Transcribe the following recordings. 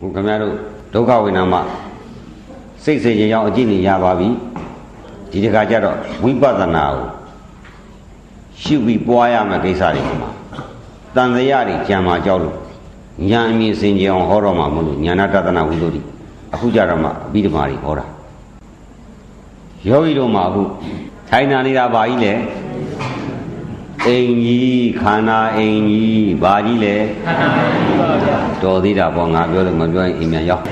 ဟိုခင်ဗျားတို့ဒုက္ခဝေဒနာမှာစိတ်စေခြင်းကြောင့်အကျင့်နေရပါပြီဒီတခါကျတော့ဝိပဿနာကိုရှုပြီးပွားရမယ့်ကိစ္စတွေမှာတန်တရားတွေကြံမှာကြောက်လို့ဉာဏ်အမြင်စင်ကြအောင်ဟောတော့မှာမဟုတ်လို့ဉာဏတတနာဝိသုဒ္ဓိအခုကြတော့မှအဘိဓမ္မာတွေဟောတာယောဂီတို့မှာအခုထိုင်နာနေတာဘာကြီးလဲ အိမ်ကြီးခန္ဓာအိမ်ကြီးဘာကြီးလဲခန္ဓာကြီးပါဗျာတော်သေးတာပေါ့ငါပြောလို့မပြောရင်အိမ်မြန်ရောက်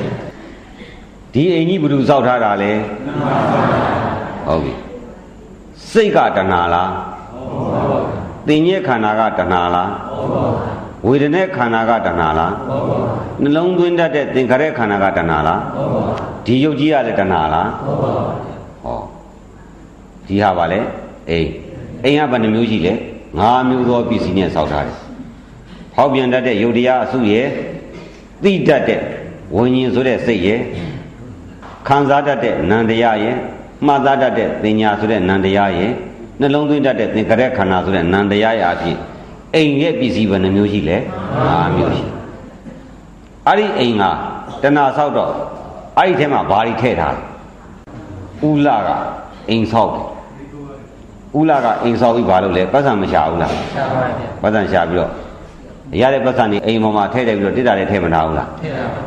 ဒီအိမ်ကြီးဘယ်သူစောက်ထားတာလဲဟုတ်ပြီစိတ်ကတဏှာလားသင်ညက်ခန္ဓာကတဏှာလားဝေဒနာခန္ဓာကတဏှာလားနှလုံးသွင်းတတ်တဲ့သင်္ခါရခန္ဓာကတဏှာလားဒီယုတ်ကြီးကလည်းတဏှာလားဟောဒီဟာပါလေအိမ်အိမ်ကဘယ်နှမျိုးရှိလဲ ၅မျိုးသောပစ္စည်းနဲ့စောက်ထားတယ်ဖောက်ပြန်တတ်တဲ့ယုတ်တရားအစုရဲ့သိတတ်တဲ့ဝิญဉ်ဆိုတဲ့စိတ်ရဲ့ခံစားတတ်တဲ့နံတရားရဲ့မှတ်သားတတ်တဲ့သင်ညာဆိုတဲ့နံတရားရဲ့နှလုံးသွင်းတတ်တဲ့သင်္ခရခန္ဓာဆိုတဲ့နံတရားရဲ့အဖြစ်အိမ်ရဲ့ပစ္စည်းဘယ်နှမျိုးရှိလဲ၅မျိုးရှိအဲ့ဒီအိမ်ကတဏှာဆောက်တော့အဲ့ဒီထဲမှာဘာတွေထည့်ထားလဲဥလာကအိမ်ဆောက်တယ် ဥလာကအိမ်ဆောက်ပြီးဘာလုပ်လဲပတ်စံမရှာဘူးလားရှာပါဗျာပတ်စံရှာပြီးတော့ရတဲ့ပတ်စံนี่အိမ်ပေါ်မှာထည့်တယ်ပြီးတော့တစ်တာလည်းထည့်မထားဘူးလားထည့်တာပါ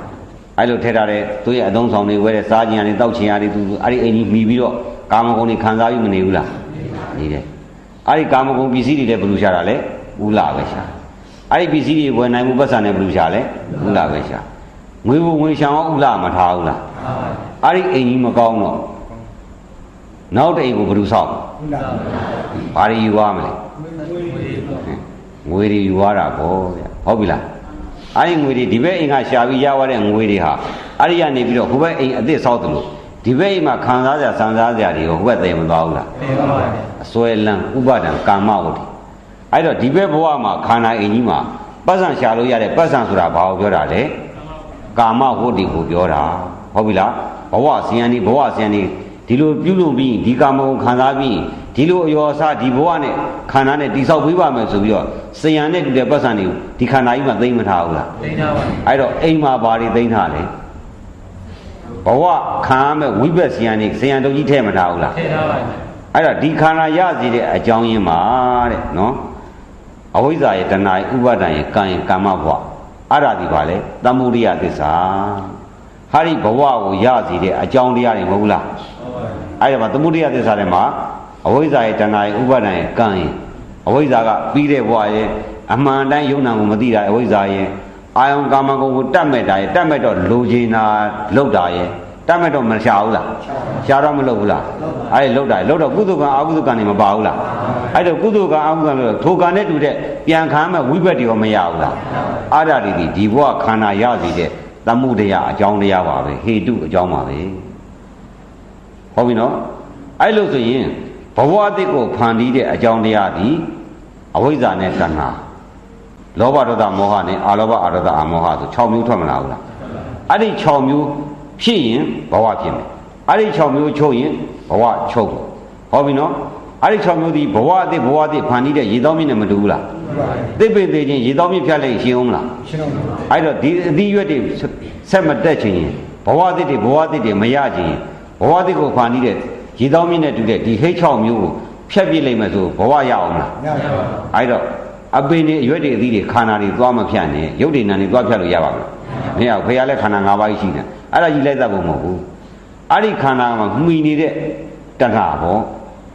အဲ့လိုထည့်ထားတဲ့သူရဲ့အသုံးဆောင်တွေဝဲတဲ့စားခြင်းရတယ်တောက်ခြင်းရတယ်သူအဲ့ဒီအိမ်ကြီးမိပြီးတော့ကာမဂုဏ်တွေခံစားပြီးမနေဘူးလားနေတယ်အဲ့ဒီကာမဂုဏ်ပစ္စည်းတွေလည်းဘယ်လိုရှာတာလဲဥလာပဲရှာအဲ့ဒီပစ္စည်းတွေဝယ်နိုင်မှုပတ်စံနဲ့ဘယ်လိုရှာလဲဥလာပဲရှာငွေဘုံငွေရှောင်ဥလာမထားဘူးလားပါပါအဲ့ဒီအိမ်ကြီးမကောင်းတော့နောက်တစ်အိမ်ကိုဘယ်လိုဆောက်ဟုတ်လား ဘာတွေယူရမလဲငွေတွေယူရတာပေါ့ဗျဟုတ်ပြီလားအဲ့ဒီငွေတွေဒီဘက်အိမ်ကရှာပြီးရရတဲ့ငွေတွေဟာအဲ့ဒီကနေပြီးတော့ဟိုဘက်အိမ်အစ်စ်ဆောက်တယ်လို့ဒီဘက်အိမ်မှာခံစားကြဆန်းစားကြတွေဟိုဘက်တည်မသွားဘူးလားထည့်ပါဗျာအစွဲလန်းဥပါဒံကာမဝတ္တိအဲ့တော့ဒီဘက်ဘဝမှာခန္ဓာအိမ်ကြီးမှာပတ်စံရှာလို့ရတဲ့ပတ်စံဆိုတာဘာကိုပြောတာလဲကာမဝတ္တိကိုပြောတာဟုတ်ပြီလားဘဝဇင်ယန်ဒီဘဝဇင်ယန်ဒီ ဒီလိုပြုလုပ်ပြီးဒီကာမကိုခံစားပြီးဒီလိုအယောအစားဒီဘဝနဲ့ခန္ဓာနဲ့တိဆောက်ပေးပါမယ်ဆိုပြီးတော့ဇင်ယန်နဲ့တူတဲ့ပတ်စံတွေကိုဒီခန္ဓာကြီးမှာသိမ့်မထားဘူးလားသိတာပါအဲ့တော့အိမ်မှာဘာတွေသိမ့်ထားလဲဘဝခံရမဲ့ဝိဘက်ဇင်ယန်နေဇင်ယန်တုံးကြီးထဲမထားဘူးလားထည့်တာပါဗျာအဲ့တော့ဒီခန္ဓာရစီတဲ့အကြောင်းရင်းပါတဲ့နော်အဝိဇ္ဇာရဲ့တဏှာရဲ့ဥပါဒံရဲ့ကံရဲ့ကာမဘဝအဲ့ဒါဒီပါလေသမုဒိယသစ္စာဟာဒီဘဝကိုရစီတဲ့အကြောင်းတရားတွေမဟုတ်ဘူးလား အဲ့ဒါမှာသမုဒိယသစ္စာထဲမှာအဝိဇ္ဇာရဲ့တဏှာရဲ့ဥပါဒံရဲ့ကံရဲ့အဝိဇ္ဇာကပြီးတဲ့ဘဝရဲ့အမှန်တမ်းယုံနာကိုမသိတာအဝိဇ္ဇာရဲ့အာယုံကာမဂုဏ်ကိုတတ်မဲ့တာရဲ့တတ်မဲ့တော့လိုချင်တာလောက်တာရဲ့တတ်မဲ့တော့မရှာဘူးလားရှာတော့မလုပ်ဘူးလားအဲ့ဒီလောက်တာလောက်တော့ကုသကံအကုသကံတွေမပါဘူးလားအဲ့တော့ကုသကံအကုသကံလို့ထိုကံနဲ့တူတဲ့ပြန်ခံမဲ့ဝိဘက်တွေရောမရဘူးလားအဲ့ဒါတွေဒီဒီဘဝခန္ဓာရစီတဲ့သမှုတရားအကြောင်းတရားပါပဲဟေတုအကြောင်းပါပဲ ဟုတ်ပြီနော်အဲ့လို့ဆိုရင်ဘဝအတိတ်ကိုဖန်တီးတဲ့အကြောင်းတရားဒီအဝိဇ္ဇာနဲ့တဏှာလောဘဒေါသမောဟနဲ့အာလောဘအာရောဓအာမောဟဆို6မျိုးထွက်မလာဘူးလားအဲ့ဒီ6မျိုးဖြစ်ရင်ဘဝဖြစ်မယ်အဲ့ဒီ6မျိုးချုပ်ရင်ဘဝချုပ်မယ်ဟောပြီနော်အဲ့ဒီ6မျိုးဒီဘဝအတိတ်ဘဝအတိတ်ဖန်တီးတဲ့ရေတောင်းမြင့်နဲ့မတူဘူးလားသိပ္ပံသေးခြင်းရေတောင်းမြင့်ဖြတ်လိုက်ရှင်းအောင်မလားရှင်းတော့ပါအဲ့တော့ဒီအသီးရွက်တွေဆက်မတက်ချင်ရင်ဘဝအသစ်တွေဘဝအသစ်တွေမရချင်ရင် ဘဝအသစ်ကိုဖန်တီးတဲ့ရေတောင်းမြင့်နဲ့တူတဲ့ဒီဟိတ်6မျိုးကိုဖြတ်ပြစ်လိုက်မယ်ဆိုဘဝရအောင်မလားရပါပါအဲ့တော့အပင်တွေအရွက်တွေအသီးတွေခန္ဓာတွေသွားမဖြတ်နဲ့ရုပ်တွေနာနေသွားဖြတ်လို့ရပါမလားမရဘူးဖေရလဲခန္ဓာ၅ပါးရှိတယ်အဲ့ဒါကြီးလိုက်တတ်ဖို့မဟုတ်ဘူးအဲ့ဒီခန္ဓာမှာမှီနေတဲ့တဏှာပေါ့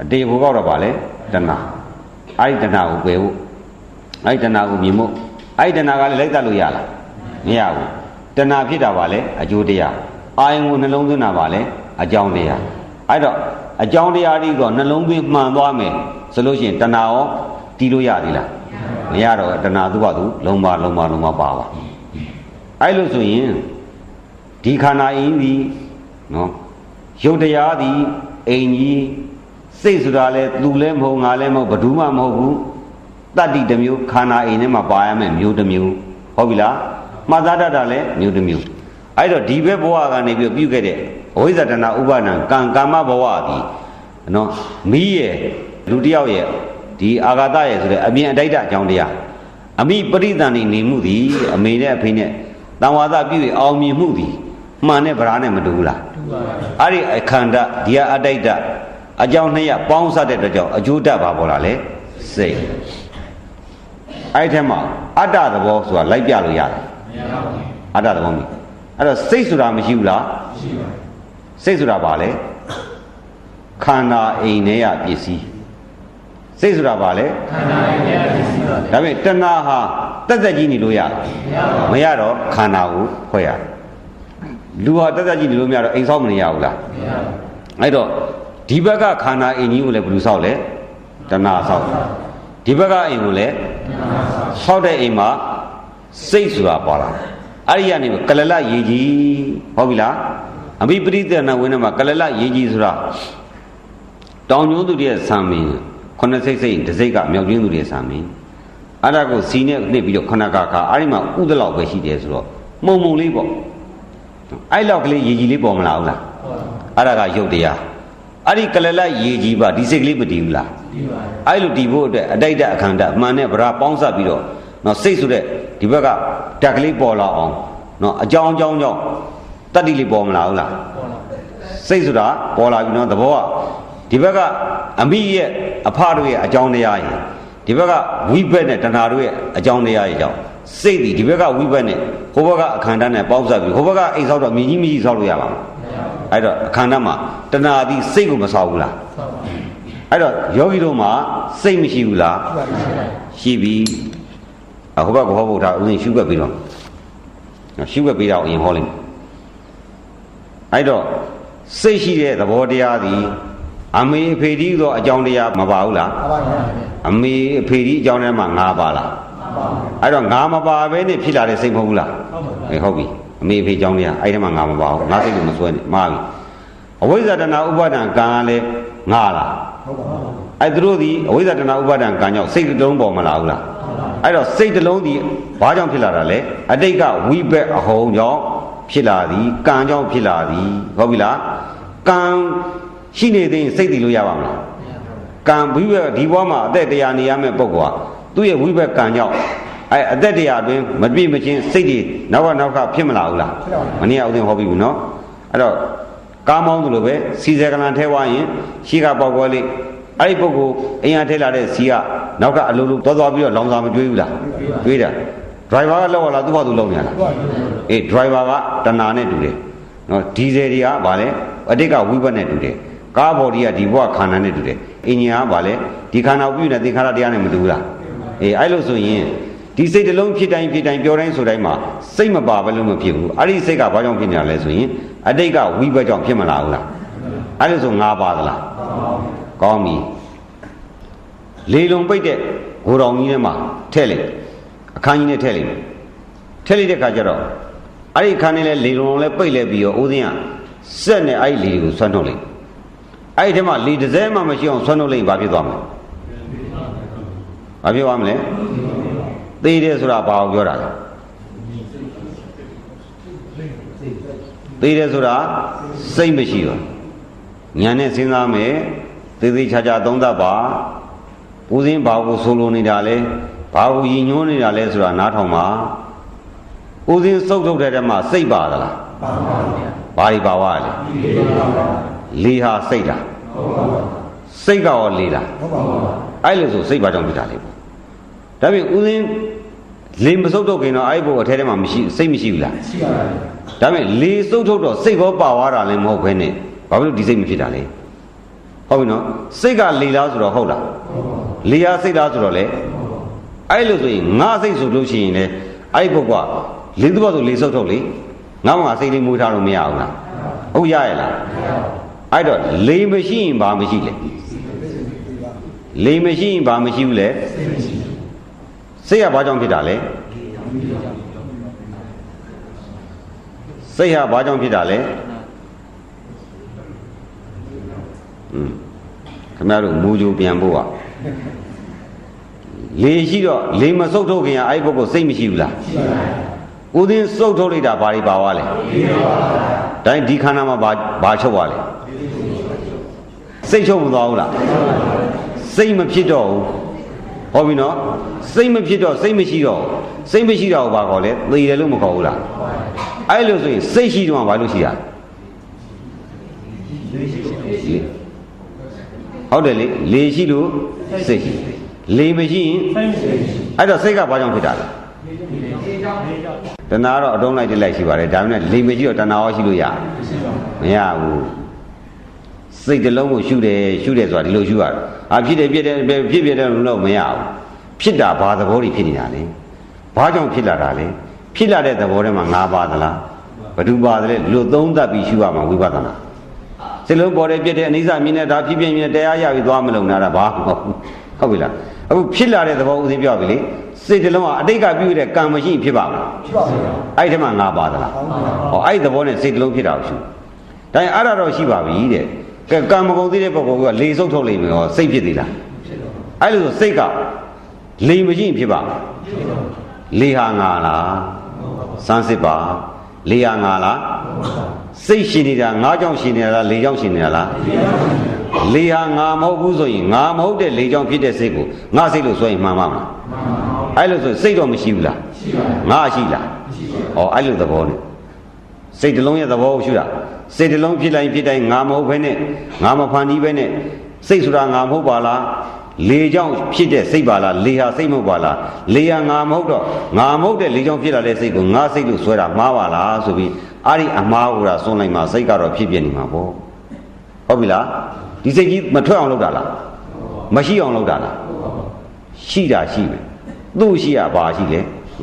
အတေဘောကတော့ဗာလဲတဏှာအဲ့ဒီတဏှာကိုပယ်ဖို့အဲ့ဒီတဏှာကိုမြင်ဖို့အဲ့ဒီတဏှာကလည်းလိုက်တတ်လို့ရလားမရဘူးတဏှာဖြစ်တာဗာလဲအကျိုးတရားအာယုံကိုနှလုံးသွင်းတာဗာလဲ အကြောင်းတရားအဲ့တော့အကြောင်းတရားဒီတော့နှလုံးသွင်းမှန်သွားမယ်ဆိုလို့ရှိရင်တဏှာရောတီးလို့ရသေးလားမရတော့တဏှာသူ့ဘာသူလုံးပါလုံးပါလုံးပါပါပါအဲ့လို့ဆိုရင်ဒီခန္ဓာအင်းဒီနော်ရုပ်တရားဒီအိမ်ကြီးစိတ်ဆိုတာလဲသူလဲမဟုတ်ငါလဲမဟုတ်ဘယ်သူမှမဟုတ်ဘူးတတ္တိတစ်မျိုးခန္ဓာအိမ်ထဲမှာပါရမယ်မျိုးတစ်မျိုးဟုတ်ပြီလားမှတ်သားတတ်တာလဲမျိုးတစ်မျိုးအဲ့တော့ဒီဘက်ဘဝကနေပြီးပြုခဲ့တဲ့ အဝိဇ္ဇတနာဥပါဒံကံကာမဘဝဒီနော်မိရဲ့လူတစ်ယောက်ရဲ့ဒီအာဂတရဲ့ဆိုတဲ့အပြင်အတိုက်တအကြောင်းတရားအမိပရိသန်နေနေမှုသည်အမေနဲ့အဖေနဲ့တံဝါဒပြု၍အောင်မြင်မှုသည်မှန်တဲ့ဗရာနဲ့မတူဘူးလားတူပါဗျာအဲ့ဒီအခန္ဓာဒီဟာအတိတ်တအကြောင်းနှစ်ရပေါင်းစပ်တဲ့အတွက်ကြောင့်အကျိုးတက်ပါပေါ်လာလေစိတ်အဲ့ဒီထဲမှာအတ္တသဘောဆိုတာလိုက်ပြလို့ရတယ်မရပါဘူးအတ္တသဘောမျိုးအဲ့တော့စိတ်ဆိုတာမရှိဘူးလားရှိပါ စိတ်ဆိုတာဘာလဲခန္ဓာအိမ်ထဲရပစ္စည်းစိတ်ဆိုတာဘာလဲခန္ဓာရဲ့တရားဖြစ်စီပါဒါပေမဲ့တဏှာဟာတက်တက်ကြီးနေလို့ရလားမရပါဘူးမရတော့ခန္ဓာကိုခွဲရတယ်လူဟာတက်တက်ကြီးနေလို့မရတော့အိမ်ဆောက်မနေရဘူးလားမရပါဘူးအဲ့တော့ဒီဘက်ကခန္ဓာအိမ်ကြီးကိုလည်းဘယ်လိုဆောက်လဲတဏှာဆောက်ဒီဘက်ကအိမ်ကိုလည်းဆောက်တဲ့အိမ်မှာစိတ်ဆိုတာပေါ်လာအဲ့ဒီကနေကလလရေကြီးဟုတ်ပြီလား အမိပရိသေနဝင်းထဲမှာကလလရေကြီးဆိုတာတောင်ကျိုးသူတွေရဲ့ဆံမင်းခုနှစ်စိတ်စိတ်တစ်စိတ်ကမြောက်ကျင်းသူတွေရဲ့ဆံမင်းအဲ့ဒါကိုစီနဲ့နှိပ်ပြီးတော့ခဏကခါအဲ့ဒီမှာဥဒလောက်ပဲရှိတယ်ဆိုတော့မှုံမှုံလေးပေါ့အဲ့လောက်ကလေးရေကြီးလေးပေါ်မလာဘူးလားဟုတ်ပါအဲ့ဒါကယုတ်တရားအဲ့ဒီကလလရေကြီးပါဒီစိတ်ကလေးမတည်ဘူးလားဒီပါအဲ့လိုတည်ဖို့အတွက်အတိတ်တအခန္ဓာအမှန်နဲ့ဗရာပေါင်းစပ်ပြီးတော့နော်စိတ်ဆိုတဲ့ဒီဘက်ကဓာတ်ကလေးပေါ်လာအောင်နော်အကြောင်းအကြောင်းကြောင့် တတ္တိလေးပေါ်မလာဘူးလားပေါ်လာစိတ်ဆိုတာပေါ်လာပြီနော်သဘောကဒီဘက်ကအမိရဲ့အဖတို့ရဲ့အကြောင်းတရားရင်ဒီဘက်ကဝိဘက်နဲ့တဏှာတို့ရဲ့အကြောင်းတရားရဲ့ကြောင့်စိတ်ဒီဒီဘက်ကဝိဘက်နဲ့ဟိုဘက်ကအခန္ဓာနဲ့ပေါင်းစပ်ပြီးဟိုဘက်ကအိမ်ဆောက်တော့မြည်ကြီးမြည်ကြီးဆောက်လို့ရပါမယ်မရပါဘူးအဲ့တော့အခန္ဓာမှာတဏှာသည်စိတ်ကိုမဆောက်ဘူးလားဆောက်ပါအဲ့တော့ယောဂီတို့မှာစိတ်မရှိဘူးလားရှိပါရှိပြီအဟိုဘက်ကဟောဖို့ထားဦးဇင်းရှုွက်ပြီးတော့နော်ရှုွက်ပြီးတော့အရင်ဟောလိုက်မယ် အဲ့တော့စိတ်ရှိတဲ့သဘောတရားသည်အမေအဖေဒီသောအကြောင်းတရားမပါဘူးလားပါပါဗျာအမေအဖေဒီအကြောင်းထဲမှာငါပါလားပါပါအဲ့တော့ငါမပါဘဲနဲ့ဖြစ်လာတဲ့စိတ်မဟုတ်ဘူးလားဟုတ်ပါအေးဟုတ်ပြီအမေအဖေအကြောင်းတရားအဲ့ထဲမှာငါမပါဘူးငါစိတ်ကိုမစွဲနဲ့မှားပြီအဝိဇ္ဇာတဏဥပါဒံကံကလည်းငါလားဟုတ်ပါဘူးအဲ့သူတို့ဒီအဝိဇ္ဇာတဏဥပါဒံကံကြောင့်စိတ်တစ်လုံးပေါ်မလာဘူးလားအဲ့တော့စိတ်တစ်လုံးဒီဘာကြောင့်ဖြစ်လာတာလဲအတိတ်ကဝိဘက်အဟုံကြောင့် ဖြစ်လာသည်ကံကြောင့်ဖြစ်လာသည်ဟုတ်ပြီလားကံရှိနေသေးရင်စိတ်တည်လို့ရပါမလားကံဝိဘက်ဒီဘဝမှာအသက်တရားနေရမယ့်ပုဂ္ဂိုလ်ဟာသူ့ရဲ့ဝိဘက်ကံကြောင့်အဲအသက်တရားအတွင်းမပြည့်မချင်းစိတ်တွေနောက်ကနောက်ကဖြစ်မလာဘူးလားမနေ့ကဥစဉ်ဟောပြီးဘူးနော်အဲ့တော့ကားမောင်းသလိုပဲစီစဲကလန်ထဲဝါရင်ရှိကပေါက်ကွဲလေးအဲ့ဒီပုဂ္ဂိုလ်အင်အားထဲလာတဲ့စီကနောက်ကအလိုလိုသွားသွားပြီးတော့လောင်စာမတွေးဘူးလားတွေးတာဒ ရိုင်ဘာကလောက်လာသူ့ဘာသူလောက်နေရလားအေးဒရိုင်ဘာကတဏှာနဲ့တူတယ်နော်ဒီဇယ်တွေကဗာလဲအတိတ်ကဝိဘတ်နဲ့တူတယ်ကားဘော်ဒီကဒီဘဝခန္ဓာနဲ့တူတယ်အင်ညာကဗာလဲဒီခန္ဓာကိုပြုနေတဲ့သင်္ခါရတရားနဲ့မတူဘူးလားအေးအဲ့လိုဆိုရင်ဒီစိတ်တစ်လုံးဖြစ်တိုင်းဖြစ်တိုင်းပြောတိုင်းဆိုတိုင်းမှာစိတ်မပါဘဲလို့မဖြစ်ဘူးအဲ့ဒီစိတ်ကဘာကြောင့်ဖြစ်နေတာလဲဆိုရင်အတိတ်ကဝိဘတ်ကြောင့်ဖြစ်မလာဘူးလားအဲ့လိုဆိုငါပါသလားကောင်းပြီလေလုံပိတ်တဲ့ဂိုတော်ကြီးထဲမှာထည့်လိုက် အခန်းကြီးနဲ့ထည့်လိုက်ထည့်လိုက်တဲ့ခါကျတော့အဲ့ဒီအခန်းနဲ့လေလုံလည်းပိတ်လဲပြီးတော့ဦးစင်းကစက်နဲ့အဲ့ဒီလေကိုဆွမ်းထုတ်လိုက်အဲ့ဒီထဲမှာလေတစ်စဲမှမရှိအောင်ဆွမ်းထုတ်လိုက်ဘာဖြစ်သွားမလဲဘာဖြစ်သွားမလဲသေးတယ်ဆိုတာဘာကိုပြောတာလဲသေးတယ်ဆိုတာစိတ်မရှိဘူးညာနဲ့စဉ်းစားမယ်သေသေးချာချာသုံးသပ်ပါဦးစင်းဘာကိုဆိုလိုနေတာလဲ ဘာကိုယဉ်ညွှန်းနေတာလဲဆိုတာနားထောင်ပါဦးစင်းစုပ်ထုတ်တဲ့ထဲမှာစိတ်ပါသလားပါပါဗျာဘာတွေပါဝါလဲဒီပါပါလေဟာစိတ်လားဟုတ်ပါပါစိတ်ကရောလေလားဟုတ်ပါပါအဲ့လိုဆိုစိတ်ဘာကြောင့်ဖြစ်တာလဲပေါ့ဒါပြင်ဦးစင်းလေမစုပ်ထုတ်ခင်တော့အဲ့ဘုအထဲထဲမှာမရှိစိတ်မရှိဘူးလားရှိပါပါဒါပေမဲ့လေစုပ်ထုတ်တော့စိတ်ကောပါသွားတာလည်းမဟုတ်ဘဲနဲ့ဘာဖြစ်လို့ဒီစိတ်မဖြစ်တာလဲဟုတ်ပြီနော်စိတ်ကလေလားဆိုတော့ဟုတ်လားဟုတ်ပါလေဟာစိတ်လားဆိုတော့လေ အဲ့လိုဆိုရင်ငါစိတ်ဆိုလို့ရှိရင်လေအဲ့ဘုကလေသူ့ဘဆိုလေစုပ်ထုတ်လေငါမှစိတ်လေးမွေးထားလို့မရဘူးလားဟုတ်ရရဲ့လားအဲ့တော့လေမရှိရင်ဘာမရှိလဲလေမရှိရင်ဘာမရှိဘူးလဲစိတ်ကဘာကြောင့်ဖြစ်တာလဲစိတ်ဟာဘာကြောင့်ဖြစ်တာလဲอืมခင်ဗျားတို့မူကြိုပြန်ဖို့อ่ะ လေရှိတော့လေမစုပ်ထုတ်ခင်ကအဲ့ဘုတ်ကိုစိတ်မရှိဘူးလားရှိပါပါဦးသိန်းစုပ်ထုတ်လိုက်တာဘာတွေပါသွားလဲဒီပါပါတိုင်းဒီခန္ဓာမှာဘာဘာချုပ်သွားလဲစိတ်ချုပ်မသွားဘူးလားစိတ်မဖြစ်တော့ဘူးဟောပြီနော်စိတ်မဖြစ်တော့စိတ်မရှိတော့ဘူးစိတ်မရှိတော့ဘာခေါ်လဲသေတယ်လို့မခေါ်ဘူးလားအဲ့လိုဆိုရင်စိတ်ရှိတော့ဘာလို့ရှိတာဟုတ်တယ်လေလေရှိလို့စိတ်ရှိ လေမရှိရင်အဲ့တော့စိတ်ကဘာကြောင့်ဖြစ်တာလဲတဏှာတော့အတုံးလိုက်တက်လိုက်ရှိပါတယ်ဒါပေမဲ့လေမရှိတော့တဏှာရောရှိလို့ရမရဘူးစိတ်တစ်လုံးကိုရှုတယ်ရှုတယ်ဆိုတာဒီလိုရှုရတယ်အာဖြစ်တယ်ဖြစ်တယ်ဖြစ်ဖြစ်တယ်လို့မရဘူးဖြစ်တာဘာသဘောတွေဖြစ်နေတာလဲဘာကြောင့်ဖြစ်လာတာလဲဖြစ်လာတဲ့သဘောထဲမှာ၅ပါးသလားဘဒုပါသလဲလူသုံးသပ်ပြီးရှုရမှာဝိပဿနာစိတ်လုံးပေါ်တယ်ပြည့်တယ်အနိစ္စမြင်နေတာဖြစ်ပြမြင်တရားရပြီးသွားမလုံတာဒါဘာမဟုတ်ဘူးဟုတ်ပြီလား အခုဖြစ်လာတဲ့သဘောဥသိပြောပြီလေစိတ်တစ်လုံးကအတိတ်ကပြုတဲ့ကံမရှိရင်ဖြစ်ပါမလားဖြစ်ပါဘူးဗျာအဲ့ဒီမှာ၅ပါးသလားဟောအဲ့ဒီသဘောနဲ့စိတ်တစ်လုံးဖြစ်တာကိုရှုဒါရင်အဲ့ဒါတော့ရှိပါပြီတဲ့ကဲကံမကုန်သေးတဲ့ပုဂ္ဂိုလ်ကလေစုပ်ထုတ်လိမ့်မယ်ဟောစိတ်ဖြစ်သေးလားအဲ့လိုဆိုစိတ်ကလေမရှိရင်ဖြစ်ပါမလားလေဟာငါလားစမ်းစစ်ပါလေဟာငါလားစိတ်ရှင်နေတာငါးကြောင့်ရှင်နေတာလားလေကြောင့်ရှင်နေတာလား လေဟာငါမဟုတ်ဘူးဆိုရင်ငါမဟုတ်တဲ့လေကြောင့်ဖြစ်တဲ့စိတ်ကိုငါစိတ်လို့ဆိုရင်မှန်ပါမလားအဲ့လိုဆိုစိတ်တော့မရှိဘူးလားငါရှိလားဩအဲ့လိုသဘောနဲ့စိတ်တစ်လုံးရဲ့သဘောကိုရှုတာစိတ်တစ်လုံးဖြစ်လိုက်ဖြစ်တိုင်းငါမဟုတ်ဘဲနဲ့ငါမဖန်တီးဘဲနဲ့စိတ်ဆိုတာငါမဟုတ်ပါလားလေကြောင့်ဖြစ်တဲ့စိတ်ပါလားလေဟာစိတ်မဟုတ်ပါလားလေဟာငါမဟုတ်တော့ငါမဟုတ်တဲ့လေကြောင့်ဖြစ်လာတဲ့စိတ်ကိုငါစိတ်လို့ဆွဲတာမှားပါလားဆိုပြီးအဲ့ဒီအမှားကိုရာစွန့်လိုက်မှစိတ်ကတော့ဖြစ်ပြနေမှာပေါ့ဟုတ်ပြီလား ဒီစိတ်ကြီးမထွက်အောင်လုပ်တာလားမရှိအောင်လုပ်တာလားရှိတာရှိမယ်သူ့ရှိရပါရှိလေ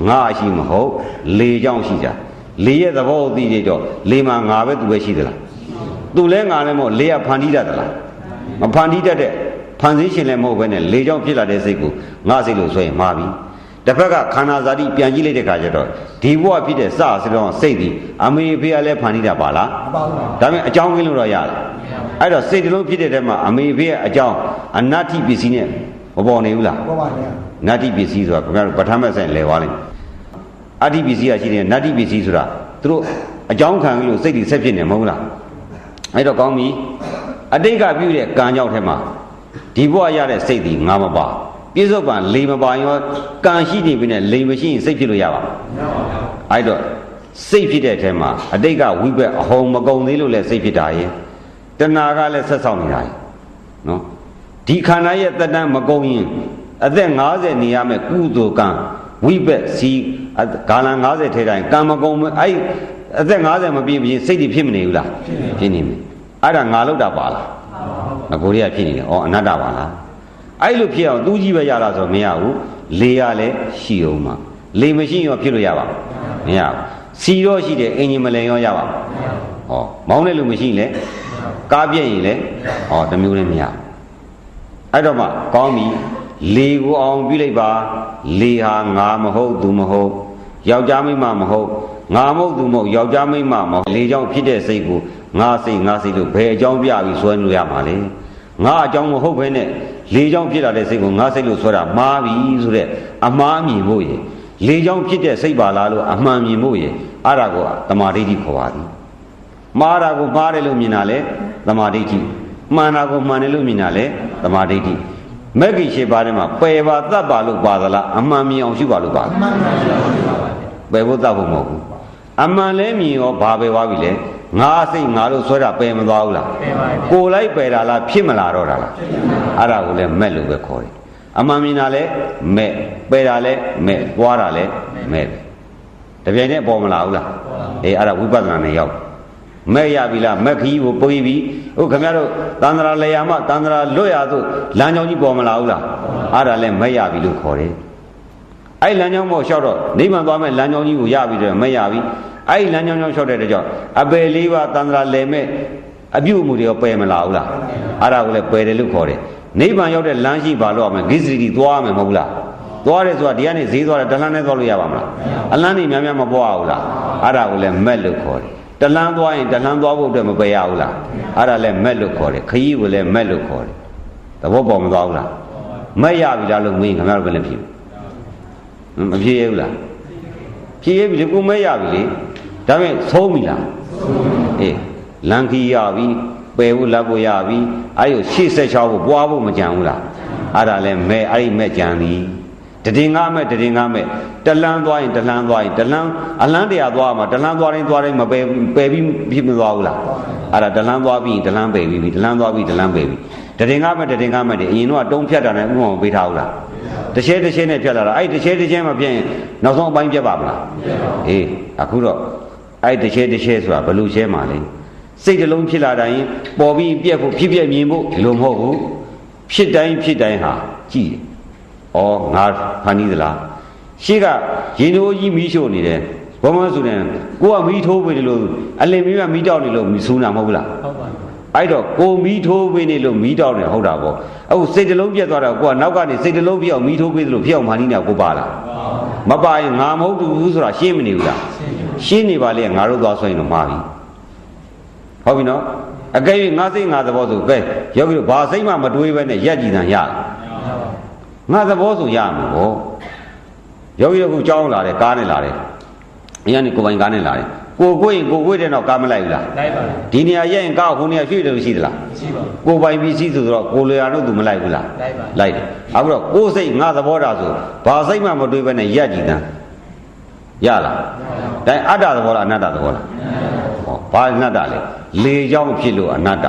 ငါရှိမဟုတ်လေကြောင့်ရှိတာလေရဲ့သဘောကိုသိကြတော့လေမှာငါပဲသူပဲရှိသလားသူလဲငါလည်းမဟုတ်လေကဖန်တီးတတ်သလားမဖန်တီးတတ်တဲ့ဖန်ဆင်းရှင်လည်းမဟုတ်ဘဲနဲ့လေကြောင့်ဖြစ်လာတဲ့စိတ်ကိုငါစိတ်လို့ဆိုရင်မှားပြီ တစ်ဖက်ကခန္ဓာဇာတိပြန်ကြည့်လိုက်တဲ့ခါကျတော့ဒီဘဝဖြစ်တဲ့စစတော့စိတ်ဒီအမေဖေကလည်းဖန်တီးတာပါလားမပါဘူးဗျာဒါပေမဲ့အကြောင်းကင်းလို့တော့ရတယ်အဲ့တော့စိတ်တစ်လုံးဖြစ်တဲ့ထဲမှာအမေဖေရဲ့အကြောင်းအနတ္တိပစ္စည်းနဲ့မပေါ်နေဘူးလားဘောပါဗျာနတ္တိပစ္စည်းဆိုတာခင်ဗျားတို့ပဋ္ဌာန်းမဲ့ဆိုင်လဲသွားလိမ့်မယ်အတ္တိပစ္စည်းကရှိတယ်နတ္တိပစ္စည်းဆိုတာသူတို့အကြောင်းခံလို့စိတ်တွေဆက်ဖြစ်နေမဟုတ်လားအဲ့တော့ကောင်းပြီအတိတ်ကပြုတဲ့ကံကြောင့်ထဲမှာဒီဘဝရတဲ့စိတ်ဒီငါမပါ ပြစ္ဆုတ်ပံလေမပါရောကံရှိနေပြီနဲ့လေမရှိရင်စိတ်ဖြစ်လို့ရပါမလားအဲ့တော့စိတ်ဖြစ်တဲ့ထဲမှာအတိတ်ကဝိဘက်အဟုံမကုံသေးလို့လည်းစိတ်ဖြစ်တာရဲ့တဏှာကလည်းဆက်ဆောင်နေတာရဲ့နော်ဒီခန္ဓာရဲ့တက်တန်းမကုံရင်အသက်50နေရမယ်ကုသိုလ်ကံဝိဘက်စီဂါလန်50ထဲတိုင်းကံမကုံမအဲ့အသက်50မပြည့်ပြင်စိတ်တွေဖြစ်မနေဘူးလားဖြစ်နေမယ်အဲ့ဒါငါလောက်တာပါလားငကိုရီးယားဖြစ်နေတယ်ဩအနတ္တပါလား အဲ့လိုဖြစ်အောင်သူကြီးပဲရတာဆိုမရဘူးလေရလည်းရှိအောင်မှာလေမရှိရင်ရောဖြစ်လို့ရပါမရဘူးစီတော့ရှိတယ်အင်ဂျင်မလင်ရောရပါဟောမောင်းတဲ့လူမရှိရင်လည်းကားပြည့်ရင်လည်းဟောတစ်မျိုးလည်းမရဘူးအဲ့တော့မှကောင်းပြီလေကိုအောင်ပြုလိုက်ပါလေဟာငါမဟုတ်သူမဟုတ်ယောက်ျားမိန်းမမဟုတ်ငါမဟုတ်သူမဟုတ်ယောက်ျားမိန်းမမဟုတ်လေကြောင့်ဖြစ်တဲ့စိတ်ကိုငါစိတ်ငါစိတ်လို့ဘယ်အကြောင်းပြပြီးဆွဲလို့ရမှာလဲငါအကြောင်းမဟုတ်ဘဲနဲ့ လေကြောင့်ဖြစ်လာတဲ့စိတ်ကိုငါစိတ်လို့ဆွဲတာမှားပြီဆိုတဲ့အမှားမြင်ဖို့ရေလေကြောင့်ဖြစ်တဲ့စိတ်ပါလားလို့အမှန်မြင်ဖို့ရေအဲ့ဒါကိုတမာဒိဋ္ဌိခေါ်ပါသည်မှားတာကိုမှားတယ်လို့မြင်တာလေတမာဒိဋ္ဌိမှန်တာကိုမှန်တယ်လို့မြင်တာလေတမာဒိဋ္ဌိမဂ္ဂင်ရှိပါးထဲမှာပယ်ပါတတ်ပါလို့ပါသလားအမှန်မြင်အောင်ရှုပါလို့ပါလားမှန်ပါဗျာပယ်ဖို့တတ်ဖို့မဟုတ်ဘူးအမှန်လဲမြင်ရောဘာပဲသွားပြီလဲ ငါစိတ်ငါလို့ဆွဲတာပယ်မသွားဘူးလားပယ်ပါဗျာကိုယ်လိုက်ပယ်တာလားဖြစ်မလာတော့တာလားအဲ့ဒါကိုလည်းမက်လို့ပဲခေါ်တယ်အမှန်မြင်တာလဲမက်ပယ်တာလဲမက်သွားတာလဲမက်ပဲတပြိုင်တည်းပေါ်မလာဘူးလားအေးအဲ့ဒါဝိပဿနာနဲ့ရောက်မက်ရပြီလားမက်ခီးကိုပွေးပြီဟုတ်ခင်ဗျားတို့တန္တရာလေယာမတန္တရာလွတ်ရသို့လမ်းကြောင်းကြီးပေါ်မလာဘူးလားအဲ့ဒါလဲမက်ရပြီလို့ခေါ်တယ် အဲ့လမ်းကြောင်းပေါ်လျှောက်တော့နိဗ္ဗာန်သွားမဲ့လမ်းကြောင်းကြီးကိုရပြီတော့မက်ရပြီအဲ့လမ်းကြောင်းကြောင်းလျှောက်တဲ့အတွက်ကြောင့်အပယ်လေးပါးတန္တရာလေမဲ့အပြုအမူတွေရောပယ်မလာဘူးလားအဲ့ဒါကိုလည်းပယ်တယ်လို့ခေါ်တယ်နိဗ္ဗာန်ရောက်တဲ့လမ်းရှိပါလို့အောင်မယ်ဂိစရီတီသွားရမယ်မဟုတ်ဘူးလားသွားတယ်ဆိုတာဒီကနေဈေးသွားတယ်တလန်းနဲ့သွားလို့ရပါမလားအလန်းနေများများမပွားဘူးလားအဲ့ဒါကိုလည်းမက်လို့ခေါ်တယ်တလန်းသွားရင်တလန်းသွားဖို့အတွက်မပယ်ရဘူးလားအဲ့ဒါလည်းမက်လို့ခေါ်တယ်ခရီးကိုလည်းမက်လို့ခေါ်တယ်သဘောပေါက်မသွားဘူးလားမက်ရပြီလားလို့ငွေခင်ဗျားတို့ဘယ်နဲ့ဖြစ် မဖြစ်ရဘူးလားဖြစ်ရပြီလေကိုမက်ရပြီလေဒါပေမဲ့သုံးပြီလားအေးလန်ခီရပြီပယ်ဖို့လက်ဖို့ရပြီအဲ့ဒီရှေ့ဆက်ချောက်ဖို့ပွားဖို့မကြံဘူးလားအဲ့ဒါလည်းမဲ့အဲ့ဒီမဲ့ကြံသည်တည်ငါမဲ့တည်ငါမဲ့တလန်းသွားရင်တလန်းသွားရင်တလန်းအလန်းတရားသွားမှာတလန်းသွားတိုင်းသွားတိုင်းမပယ်ပယ်ပြီးဖြစ်မသွားဘူးလားအဲ့ဒါတလန်းသွားပြီးရင်တလန်းပယ်ပြီးပြီတလန်းသွားပြီးတလန်းပယ်ပြီးတည်ငါမဲ့တည်ငါမဲ့တည်းအရင်တော့တုံးဖြတ်တာနဲ့ဥပမာပေးထားဘူးလား တစ်ချက်တစ်ချက်နဲ့ဖြတ်လာတာအဲ့တစ်ချက်တစ်ချက်မှဖြစ်ရင်နောက်ဆုံးအပိုင်းပြတ်ပါမလားအေးအခုတော့အဲ့တစ်ချက်တစ်ချက်ဆိုတာဘယ်လိုရှဲမှာလဲစိတ်တစ်လုံးဖြစ်လာတိုင်းပေါ်ပြီးပြက်ဖို့ဖြစ်ပြက်မြင်ဖို့ဒီလိုမဟုတ်ဘူးဖြစ်တိုင်းဖြစ်တိုင်းဟာကြည့်တယ်ဩငါဖန်နီးသလားရှေ့ကရင်တို့ကြီးမီးရှို့နေတယ်ဘုံမဆိုတယ်ကိုကမီးထိုးပေးတယ်လို့အလင်မီးကမီးတောက်နေလို့မီးဆူးနာမဟုတ်ဘူးလားဟုတ်ပါဘူး အဲ့တော့ကိုမီးထိုးပေးနေလို့မီးတောက်နေဟုတ်တာပေါ့အခုစိတ်တစ်လုံးပြတ်သွားတော့ကိုကနောက်ကနေစိတ်တစ်လုံးပြတ်အောင်မီးထိုးပေးတယ်လို့ဖြစ်အောင်မနီးနေတာကိုပါလားမပါရင်ငါမဟုတ်ဘူးဆိုတာရှင်းမနေဘူးလားရှင်းနေပါလေငါတို့သွားဆိုရင်တော့မှားပြီဟုတ်ပြီနော်အကယ်၍ငါစိတ်ငါသဘောဆိုကဲယောဂီတို့ဘာစိတ်မှမတွေးပဲနဲ့ရက်ကြည်တန်ရငါသဘောဆိုရမှာပေါ့ယောဂီတို့ကကြောင်းလာတယ်ကားနဲ့လာတယ်အရင်ကကိုယ်ပိုင်ကားနဲ့လာတယ် ကိုကိုရင်ကိုကိုတဲ့တော့ကားမလိုက်ဘူးလားလိုက်ပါဘူးဒီနေရာရက်ရင်ကားကိုဟိုနေရာရွှေ့တယ်လို့ရှိသလားရှိပါဘူးကိုပိုင်ပစ္စည်းဆိုတော့ကိုလေယာတို့သူမလိုက်ဘူးလားလိုက်ပါလိုက်တယ်အခုတော့ကိုယ်စိတ်ငါသဘောတာဆိုဘာစိတ်မှမတွေးဘဲနဲ့ရက်ကြည်တန်းရလားဒါအတ္တသဘောလားအနတ္တသဘောလားဟောဘာအနတ္တလဲလေကြောင့်ဖြစ်လို့အနတ္တ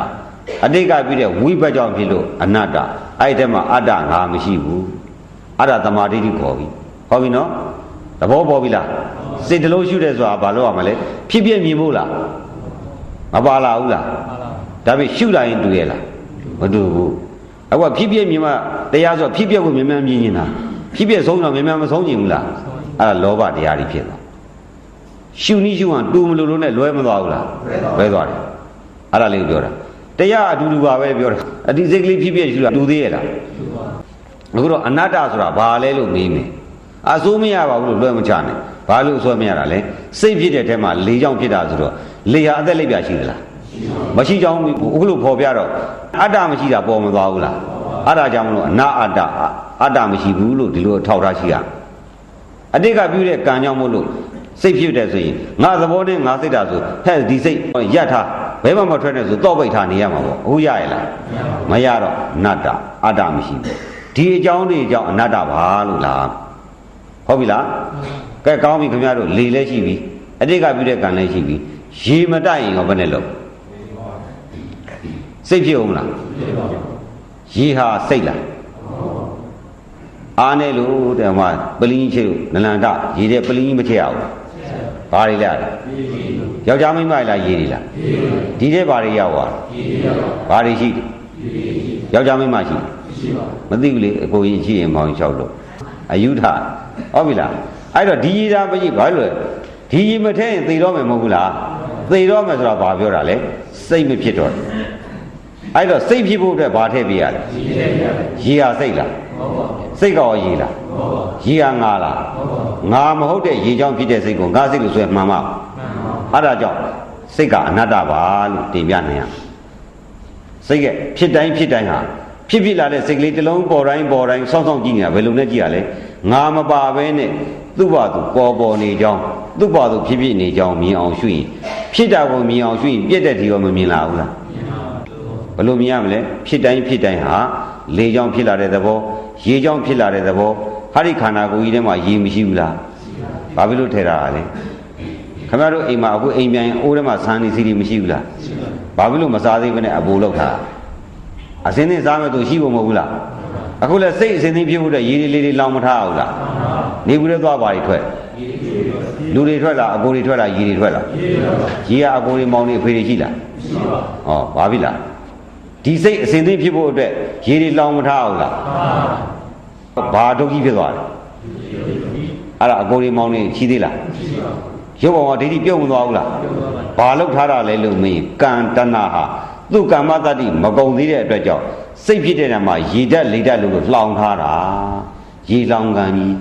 အတိတ်ကပြီးတဲ့ဝိဘတ်ကြောင့်ဖြစ်လို့အနတ္တအဲ့ဒီထဲမှာအတ္တငါမရှိဘူးအတ္တသမာဓိတိခေါ်ပြီဟောပြီနော်သဘောပေါ်ပြီလား စိတ်တလုံးရှုတဲ့ဆိုတာဘာလို့ရမလဲဖြစ်ပြမြင်ဖို့လားမပါလာဘူးလားဟုတ်ပါဘူးဒါပေမဲ့ရှုလာရင်တွေ့ရလားမတွေ့ဘူးအခုကဖြစ်ပြမြင်မှတရားဆိုဖြစ်ပြကိုမြင်မှန်းမြင်နေတာဖြစ်ပြဆုံးတော့မြင်မှန်းမဆုံးကျင်ဘူးလားအဲ့ဒါလောဘတရားကြီးဖြစ်သွားရှုနည်းရှုဟန်တူမလို့လို့နဲ့လွဲမသွားဘူးလားလွဲသွားတယ်အဲ့ဒါလေးကိုပြောတာတရားအတူတူပါပဲပြောတာအတိစိတ်ကလေးဖြစ်ပြရှုတာတူသေးရဲ့လားအခုတော့အနတ္တဆိုတာဘာလဲလို့မေးမယ် အစိုးမရပါဘူးလို့လွဲမချနဲ့ဘာလို့အစိုးမရတာလဲစိတ်ဖြစ်တဲ့ထဲမှာလေကြောင့်ဖြစ်တာဆိုတော့လေဟာအသက်လက်ပြရှိသလားမရှိကြောင်းအခုလို့ဖော်ပြတော့အတ္တမရှိတာပေါ်မသွားဘူးလားအဲ့ဒါကြောင့်မလို့အနာအတ္တအတ္တမရှိဘူးလို့ဒီလိုထောက်ထားရှိရအတိတ်ကပြုတဲ့ကံကြောင့်မို့လို့စိတ်ဖြစ်တယ်ဆိုရင်ငါသဘောနဲ့ငါစိတ်တာဆိုဟဲ့ဒီစိတ်ရက်ထားဘယ်မှမထွက်နဲ့ဆိုတော့ပိတ်ထားနေရမှာပေါ့အခုရရလားမရတော့အနတ္တအတ္တမရှိဘူးဒီအကြောင်းတွေကြောင့်အနတ္တပါလို့လား ဟုတ်ပြီလားကဲကောင်းပြီခင်ဗျားတို့လေလည်းရှိပြီအတိတ်ကပြုတဲ့ကံလည်းရှိပြီရေမတိုက်ရင်ရောဘယ်နဲ့လုပ်စိတ်ဖြစ်အောင်မလားရေဟာစိတ်လားအားနေလို့တဲ့မှာပလင်းကြီးချေလို့နလန္ဒရေတဲ့ပလင်းကြီးမချေရဘူးဘာတွေလဲယောက်ျားမိန်းမလားရေတွေလားဒီတဲ့ဘာတွေရောက်သွားဘာတွေရှိတယ်ယောက်ျားမိန်းမရှိမသိဘူးလေအကိုကြီးရှိရင်မောင်လျှောက်လို့အယုထဟုတ်ပြီလားအဲ့တော့ဒီကြီးသားမရှိဘာလို့လဲဒီကြီးမထဲရင်သေတော့မယ်မဟုတ်ဘူးလားသေတော့မယ်ဆိုတာဘာပြောတာလဲစိတ်မဖြစ်တော့ဘူးအဲ့တော့စိတ်ဖြစ်ဖို့အတွက်ဘာထည့်ပေးရလဲရေဟာစိတ်လားစိတ်ကောရေလားရေဟာငါလားငါမဟုတ်တဲ့ရေကြောင့်ဖြစ်တဲ့စိတ်ကိုငါစိတ်လို့ဆိုရင်မှန်ပါအဲ့ဒါကြောင့်စိတ်ကအနတ္တပါလို့တင်ပြနေရစိတ်ကဖြစ်တိုင်းဖြစ်တိုင်းဟာဖြစ်ဖြစ်လာတဲ့စိတ်ကလေးတစ်လုံးပေါ်တိုင်းပေါ်တိုင်းစောင့်စောင့်ကြည့်နေတာဘယ်လိုနဲ့ကြည့်ရလဲ ငါမပါဘဲနဲ့သူ့ဘာသူပေါ်ပေါ်နေကြောင်းသူ့ဘာသူဖြစ်ဖြစ်နေကြောင်းမြင်အောင်ရှုရင်ဖြစ်တာကိုမြင်အောင်ရှုရင်ပြည့်တဲ့ဒီရောမမြင်လာဘူးလားဘယ်လိုမြင်ရမလဲဖြစ်တိုင်းဖြစ်တိုင်းဟာလေကြောင့်ဖြစ်လာတဲ့သဘောရေကြောင့်ဖြစ်လာတဲ့သဘောဟာဒီခန္ဓာကိုယ်ကြီးထဲမှာရေမရှိဘူးလားဘာဖြစ်လို့ထဲတာလဲခင်ဗျားတို့အိမ်မှာအခုအိမ်ပြန်ရင်အိုးထဲမှာဆန်းနေစီတွေမရှိဘူးလားဘာဖြစ်လို့မစားသေးဘဲနဲ့အပိုးလောက်တာအစင်းနဲ့စားမယ်သူရှိဖို့မဟုတ်ဘူးလား အခုလည်းစိတ်အစင်းသိဖြစ်ဖို့တဲ့ရေတွေလေးတွေလောင်မထားဘူးလားနေဘူးလည်းသွားပါလိထွက်လူတွေထွက်လာအကိုတွေထွက်လာရေတွေထွက်လာရေကအကိုတွေမောင်တွေအဖေတွေရှိလားဟောဘာဖြစ်လားဒီစိတ်အစဉ်သိဖြစ်ဖို့အတွက်ရေတွေလောင်မထားအောင်လားဘာဒုက္ခိဖြစ်သွားလဲအဲ့ဒါအကိုရီမောင်းနေရှိသေးလားရုပ်ဘောင်ကဒိဋ္ဌိပြုတ်မသွားဘူးလားဘာလောက်ထားတာလဲလို့မင်းကံတဏဟာသူ့ကမ္မတတ္တိမကုံသေးတဲ့အတွက်ကြောင့် စိတ်ဖြစ်တဲ့နေရာမှာရေဓာတ်လေဓာတ်လို့လှောင်ထားတာရေလောင်ကံကြီး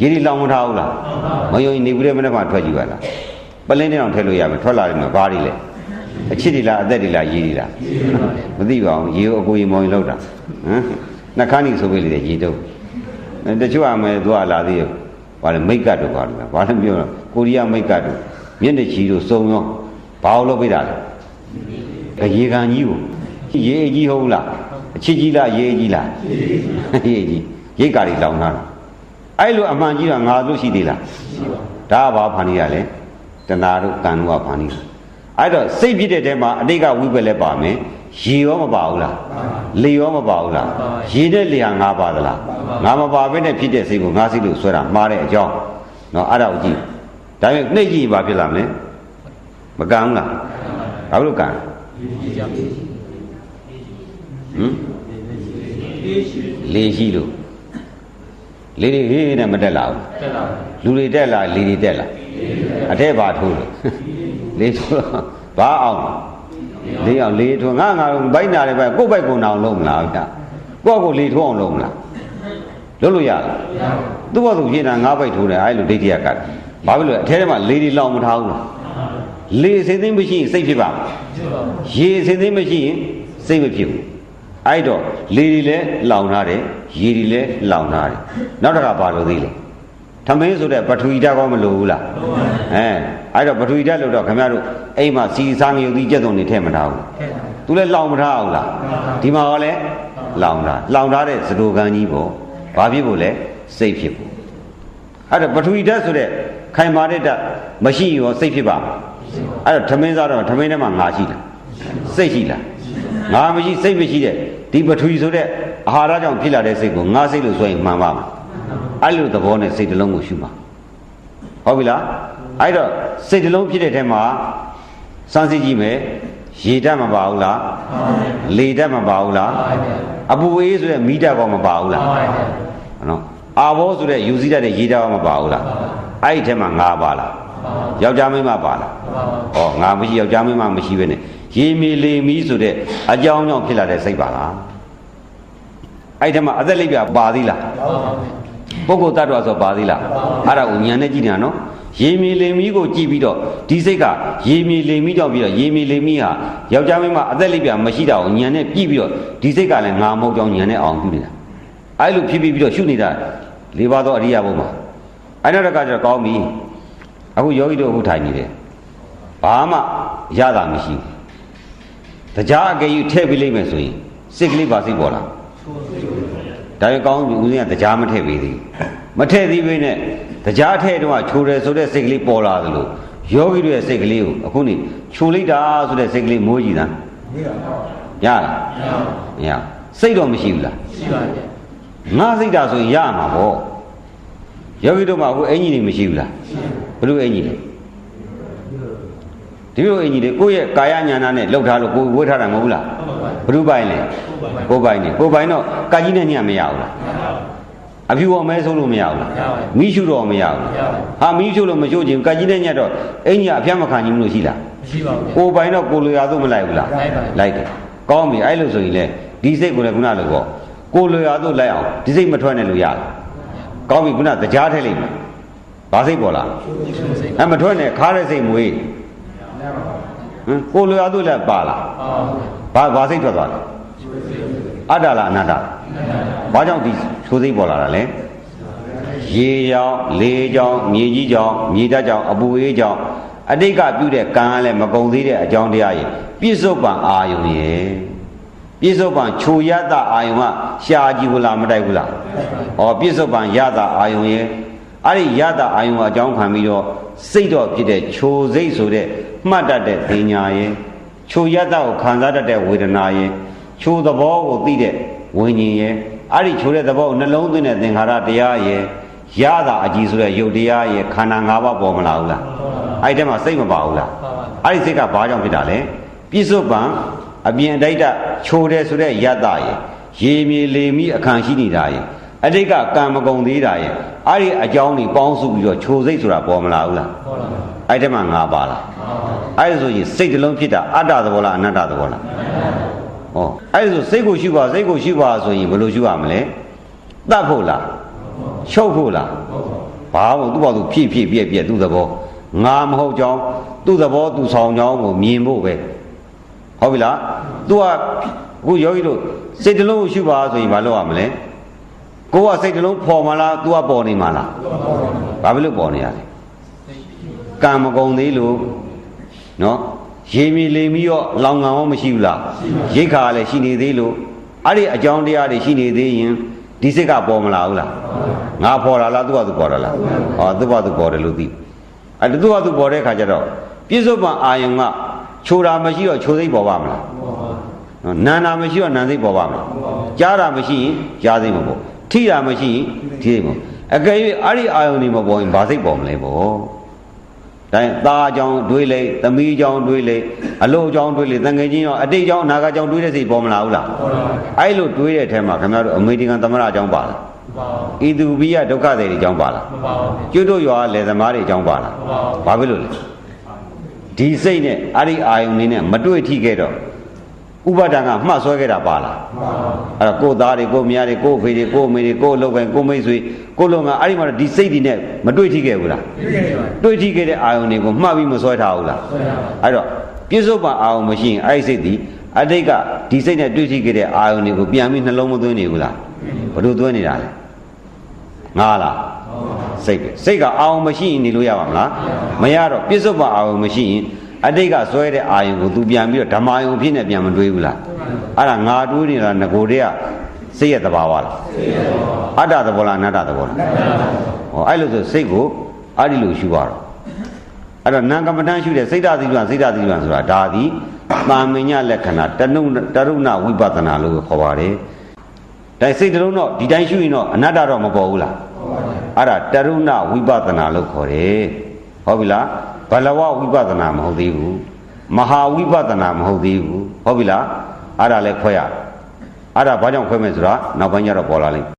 ရေတွေလောင်မထားဘူးလားမယုံရင်နေဘူးတဲ့မနေ့ကထွက်ကြည့်ပါလားပလင်းနဲ့တော့ထည့်လို့ရမယ်ထွက်လာတယ်မှာဘာတွေလဲအချစ်တွေလားအသက်တွေလားရေတွေလားမသိပါဘူးရေကိုအကိုရေမောင်ရင်လောက်တာဟမ်နှခမ်းနေဆိုပေးလေရေတုပ်အဲတချို့အမယ်သူကလာသေးရောဘာလဲမိတ်ကတ်တို့ဘာလဲဘာလဲပြောတော့ကိုရီးယားမိတ်ကတ်တို့မျက်နှာချီတို့စုံရောဘာလို့လုပ်ပေးတာလဲရေကန်ကြီးကို ရေအကြီးဟုတ်လားအချစ်ကြီးလားရေအကြီးလားရေအကြီးရိတ်ကာတွေလောင်ထားတာအဲ့လိုအမှန်ကြီးကငါတို့ရှိသေးလားရှိပါဒါကဘာဖန်နေရလဲတဏှာတို့ကံတို့ကဖန်နေတာအဲ့တော့စိတ်ဖြစ်တဲ့တဲမှာအတိတ်ကဝိပက်လည်းပါမယ်ရေရောမပါဘူးလားလေရောမပါဘူးလားရေနဲ့လေဟာငါပါသလားငါမပါဘဲနဲ့ဖြစ်တဲ့စိတ်ကိုငါစိတ်လို့ဆွဲတာမှားတဲ့အကြောင်းနော်အဲ့ဒါကိုကြည့်ဒါပေမဲ့နှိမ့်ကြည့်ရင်ဘာဖြစ်လာမလဲမကံဘူးလားဘာလို့ကံဒီကြောင့် ဟမ်လေရှိလို့လေတွေဟေးနဲ့မတက်လာဘူးတက်လာလူတွေတက်လာလေတွေတက်လာအထက်ပါထိုးလို့လေထိုးတော့ဘာအောင်လေအောင်လေထိုးငါငါဘိုက်နာတယ်ပဲကိုယ့်ဘိုက်ကိုနာအောင်လုပ်မလားဗျာကိုယ့်ကိုလေထိုးအောင်လုပ်မလားလုပ်လို့ရလားသူ့ဘာသူဖြစ်တာငါဘိုက်ထိုးတယ်အဲ့လိုဒိဋ္ဌိယကတ်ဘာဖြစ်လို့အထက်ထဲမှာလေတွေလောင်မထားဘူးလားလေအစိမ့်သိမ့်မရှိရင်စိတ်ဖြစ်ပါမလားရှိပါရေအစိမ့်သိမ့်မရှိရင်စိတ်မဖြစ်ဘူး အဲ့တော့လေတွေလည်းလောင်ထားတယ်ရေတွေလည်းလောင်ထားတယ်နောက်တစ်ခါဘာလို့သေးလဲထမင်းဆိုတဲ့ပထဝီဓာတ်ကောမလို့ဘူးလားအဲအဲ့တော့ပထဝီဓာတ်လို့တော့ခင်ဗျားတို့အိမ်မှာစီစားငရုတ်သီးကြက်သွန်နေထည့်မထားဘူးထက်သူလည်းလောင်မထားဘူးလားဒီမှာရောလဲလောင်ထားလောင်ထားတဲ့သဒ္ဒကံကြီးပေါ့ဘာဖြစ်ဖို့လဲစိတ်ဖြစ်ဖို့အဲ့တော့ပထဝီဓာတ်ဆိုတဲ့ခိုင်မာတဲ့ဓာတ်မရှိရောစိတ်ဖြစ်ပါမလားအဲ့တော့ထမင်းစားတော့ထမင်းထဲမှာငါရှိလားစိတ်ရှိလား ငါမရှိစိတ်မရှိတဲ့ဒီပထဝီဆိုတဲ့အာဟာရကြောင့်ဖြစ်လာတဲ့စိတ်ကိုငါစိတ်လို့ဆိုရင်မှန်ပါမှာအဲ့လိုသဘောနဲ့စိတ်တစ်လုံးကိုရှုပါဟုတ်ပြီလားအဲ့တော့စိတ်တစ်လုံးဖြစ်တဲ့ထဲမှာစမ်းစစ်ကြည့်မယ်ရေဓာတ်မပါဘူးလားလေဓာတ်မပါဘူးလားအပူအေးဆိုတဲ့မီးဓာတ်ကောမပါဘူးလားနော်အာဘောဆိုတဲ့ယူစည်းတတ်တဲ့ရေဓာတ်မပါဘူးလားအဲ့ဒီထဲမှာငါပါလားယောက်ျားမိန်းမပါလားဩငါမရှိယောက်ျားမိန်းမမရှိပဲနဲ့ ရေမီလေမီဆိုတဲ့အကြောင်းကြောင့်ဖြစ်လာတဲ့စိတ်ပါလားအဲ့ဒီထဲမှာအသက်လိပ်ပြပါသေးလားပုဂ္ဂိုလ်တ attva ဆိုပါသေးလားအဲ့ဒါကိုညာနဲ့ကြည့်နေတာနော်ရေမီလေမီကိုကြည့်ပြီးတော့ဒီစိတ်ကရေမီလေမီကြောင့်ပြီးတော့ရေမီလေမီဟာယောက်ျားမိန်းမအသက်လိပ်ပြမရှိတာကိုညာနဲ့ကြည့်ပြီးတော့ဒီစိတ်ကလည်းငါမဟုတ်ကြောင်းညာနဲ့အောင်ပြုနေတာအဲ့လိုဖြစ်ပြီးပြီးတော့ရှုနေတာလေးပါးသောအရိယဘုံမှာအဲ့နောက်တစ်ခါကျတော့ကောင်းပြီအခုယောဂီတို့အခုထိုင်နေတယ်ဘာမှရတာမရှိဘူး တရားအကယ်၍ထည့်ပေးလိုက်မယ်ဆိုရင်စိတ်ကလေးပါစိတ်ပေါ်လာဒါပေကောင်းပြီဦးဇင်းကတရားမထည့်ပေးသေးဘူးမထည့်သေးဘဲနဲ့တရားထည့်တော့ချိုးတယ်ဆိုတဲ့စိတ်ကလေးပေါ်လာသလိုယောဂီတို့ရဲ့စိတ်ကလေးကိုအခုနေချိုးလိုက်တာဆိုတဲ့စိတ်ကလေးမိုးကြည့်တာရလားမရစိတ်တော့မရှိဘူးလားရှိပါဗျာငါစိတ်ဓာတ်ဆိုရင်ရမှာပေါ့ယောဂီတို့မှာအခုအင်ကြီးတွေမရှိဘူးလားဘယ်လိုအင်ကြီးလဲ ဒီလိုအင်ကြီးတွေကိုယ့်ရဲ့ကာယညာနာနဲ့လှုပ်ထားလို့ကိုယ်ဝေးထားတာမဟုတ်ဘူးလားဘယ်လိုပိုင်လဲကိုယ်ပိုင်နေကိုယ်ပိုင်တော့ကာကြီးနဲ့ညမရဘူးလားအဖြူအမဲဆုံးလို့မရဘူးလားမိရှုတော့မရဘူးဟာမိရှုလို့မရှုခြင်းကာကြီးနဲ့ညတော့အင်ကြီးအဖျက်မခံခြင်းလို့ရှိလားရှိပါဗျာကိုယ်ပိုင်တော့ကိုယ်လိုရာသို့မလိုက်ဘူးလားလိုက်ပါလိုက်တယ်ကောင်းပြီအဲ့လိုဆိုရင်လေဒီစိတ်ကိုလည်းခုနလိုပေါ့ကိုယ်လိုရာသို့လိုက်အောင်ဒီစိတ်မထွက်နဲ့လို့ရတယ်ကောင်းပြီခုနတရားထဲလိုက်မယ်ဘာစိတ်ပေါ်လာအဲမထွက်နဲ့ခါတဲ့စိတ်မွေး ဟမ်ကိုယ်လိုရာသို့လည်းပါလာဘာဘာစိတ်ထွက်သွားလဲအတ္တလားအနတ္တဘာကြောင့်ဒီသိုးစိတ်ပေါ်လာတာလဲရေကြောင့်လေကြောင့်မြေကြီးကြောင့်မြေဓာတ်ကြောင့်အပူအေးကြောင့်အတိတ်ကပြုတဲ့ကံကလည်းမကုံသေးတဲ့အကြောင်းတရားရဲ့ပြစ္ဆုတ်ပံအာယုံရဲ့ပြစ္ဆုတ်ပံခြူရတ္တအာယုံကရှားကြည့်ဘူးလားမတိုက်ဘူးလားဩပြစ္ဆုတ်ပံရတ္တအာယုံရဲ့အဲ့ဒီရတ္တအာယုံကအကြောင်းခံပြီးတော့စိတ်တော့ဖြစ်တဲ့ခြူစိတ်ဆိုတဲ့ မှတ်တတ်တဲ့ပညာရဲ့ခြူရတ္တကိုခံစားတတ်တဲ့ဝေဒနာရဲ့ခြူသဘောကိုသိတဲ့ဝိညာဉ်ရဲ့အဲ့ဒီခြူတဲ့သဘောကိုနှလုံးသွင်းတဲ့သင်္ခါရတရားရဲ့ရတာအကြည့်ဆိုတဲ့ယုတ်တရားရဲ့ခန္ဓာ၅ပါးပေါ်မလာဘူးလားအဲ့ဒီထဲမှာစိတ်မပါဘူးလားအဲ့ဒီစိတ်ကဘာကြောင့်ဖြစ်တာလဲပြစ္ဆုတ်ပံအပြင်အတိုက်တချိုးတယ်ဆိုတဲ့ယတ္တရဲ့ရေမြေလေမိအခန့်ရှိနေတာရဲ့ အတိတ်ကကံမကုံသေးတာရဲ့အဲ့ဒီအကြောင်းတွေပေါင်းစုပြီးတော့ချိုစိတ်ဆိုတာပေါ်မလာဘူးလားဟုတ်လားအဲ့ဒီမှာငါပါလားအဲ့ဒါဆိုရင်စိတ်တစ်လုံးဖြစ်တာအတ္တသဘောလားအနတ္တသဘောလားဟောအဲ့ဒါဆိုစိတ်ကိုရှုပါစိတ်ကိုရှုပါဆိုရင်ဘယ်လိုရှုရမလဲတတ်ဖို့လားချုပ်ဖို့လားဘာမို့သူ့ဘာသူဖြည့်ဖြည့်ပြည့်ပြည့်သူ့သဘောငါမဟုတ်ကြောင်းသူ့သဘောသူဆောင်ကြောင်းကိုမြင်ဖို့ပဲဟုတ်ပြီလား तू ကအခုယောဂီတို့စိတ်တစ်လုံးကိုရှုပါဆိုရင်မလုပ်ရမလဲ ကိုကစိတ်တစ်လုံးပေါ်မလား तू ကပေါ်နေမှာလားဘာဖြစ်လို့ပေါ်နေရလဲကံမကုံသေးလို့နော်ရေမီလေမီရောလောင်ငံရောမရှိဘူးလားရိတ်ခါလည်းရှိနေသေးလို့အဲ့ဒီအကြောင်းတရားတွေရှိနေသေးရင်ဒီစိတ်ကပေါ်မလာဘူးလားငါပေါ်လာလားသူ့ဘာသူပေါ်လာလားဟောသူ့ဘာသူပေါ်တယ်လို့သိအဲ့ဒါသူ့ဘာသူပေါ်တဲ့ခါကျတော့ပြစ္ဆုတ်ပံအာယုံကချိုတာမရှိတော့ချိုစိတ်ပေါ်ပါမလားနော်နာနာမရှိတော့နာစိတ်ပေါ်ပါမလားကြားတာမရှိရင်ကြားစိတ်မပေါ် ထိတာမရှိရင်ထိစိတ်မပေါ်အကယ်၍အဲ့ဒီအာယုံတွေမပေါ်ရင်ဘာစိတ်ပေါ်မလဲပေါ့တိုင်းသားအကြောင်းတွေးလိုက်သမီးအကြောင်းတွေးလိုက်အလို့အကြောင်းတွေးလိုက်တန်ငယ်ချင်းရောအတိတ်အကြောင်းအနာဂတ်အကြောင်းတွေးတဲ့စိတ်ပေါ်မလာဘူးလားအဲ့လိုတွေးတဲ့အထက်မှာခင်ဗျားတို့အမေရိကန်သမ္မတအကြောင်းပါလားဣသူပိယဒုက္ခတွေအကြောင်းပါလားကျွတ်တို့ရွာလယ်သမားတွေအကြောင်းပါလားဘာဖြစ်လို့လဲဒီစိတ်နဲ့အဲ့ဒီအာယုန်လေးနဲ့မတွေ့ထိခဲ့တော့ ဥပါဒံကမှတ်ဆွဲခဲ့တာပါလားအဲ့တော့ကိုယ်သားတွေကိုယ်မယားတွေကိုယ်အဖေတွေကိုယ်အမေတွေကိုယ်အလုပ်ပဲကိုယ်မိတ်ဆွေကိုယ်လုံးကအဲ့ဒီမှာတော့ဒီစိတ်တွေနဲ့မတွေ့ထိခဲ့ဘူးလားတွေ့ထိခဲ့တဲ့အာယုန်တွေကိုမှတ်ပြီးမဆွဲထားဘူးလားအဲ့တော့ပြစ္ဆုတ်ပံအာယုန်မရှိရင်အဲ့ဒီစိတ်ဒီအတိတ်ကဒီစိတ်နဲ့တွေ့ထိခဲ့တဲ့အာယုန်တွေကိုပြန်ပြီးနှလုံးမသွင်းနေဘူးလားဘယ်လိုသွင်းနေတာလဲငါလားစိတ်ပဲစိတ်ကအာယုန်မရှိရင်နေလို့ရပါမလားမရတော့ပြစ္ဆုတ်ပံအာယုန်မရှိရင် အတိတ်ကဆွဲတဲ့အာယုန်ကိုသူပြန်ပြီးတော့ဓမ္မယုံဖြစ်နေပြန်မတွေးဘူးလားအဲ့ဒါငါတွေးနေတာငကိုတည်းကစိတ်ရဲ့သဘာဝလားအတ္တသဘောလားအနတ္တသဘောလားဟောအဲ့လိုဆိုစိတ်ကိုအဲ့ဒီလိုရှုရတော့အဲ့တော့နာကမ္မတန်းရှုတဲ့စိတ်ဓာတ်သီလစိတ်ဓာတ်သီလဆိုတာဒါသည်တာမညလက္ခဏာတနုတရုဏဝိပဿနာလို့ခေါ်ပါတယ်ဒါစိတ်တလုံးတော့ဒီတိုင်းရှုရင်တော့အနတ္တတော့မပေါ်ဘူးလားအဲ့ဒါတရုဏဝိပဿနာလို့ခေါ်တယ်ဟုတ်ပြီလား ဘလဝဝိပဿနာမဟုတ်သေးဘူးမဟာဝိပဿနာမဟုတ်သေးဘူးဟုတ်ပြီလားအဲ့ဒါလည်းခွဲရအဲ့ဒါဘာကြောင့်ခွဲမယ်ဆိုတာနောက်ပိုင်းကျတော့ပေါ်လာလိမ့်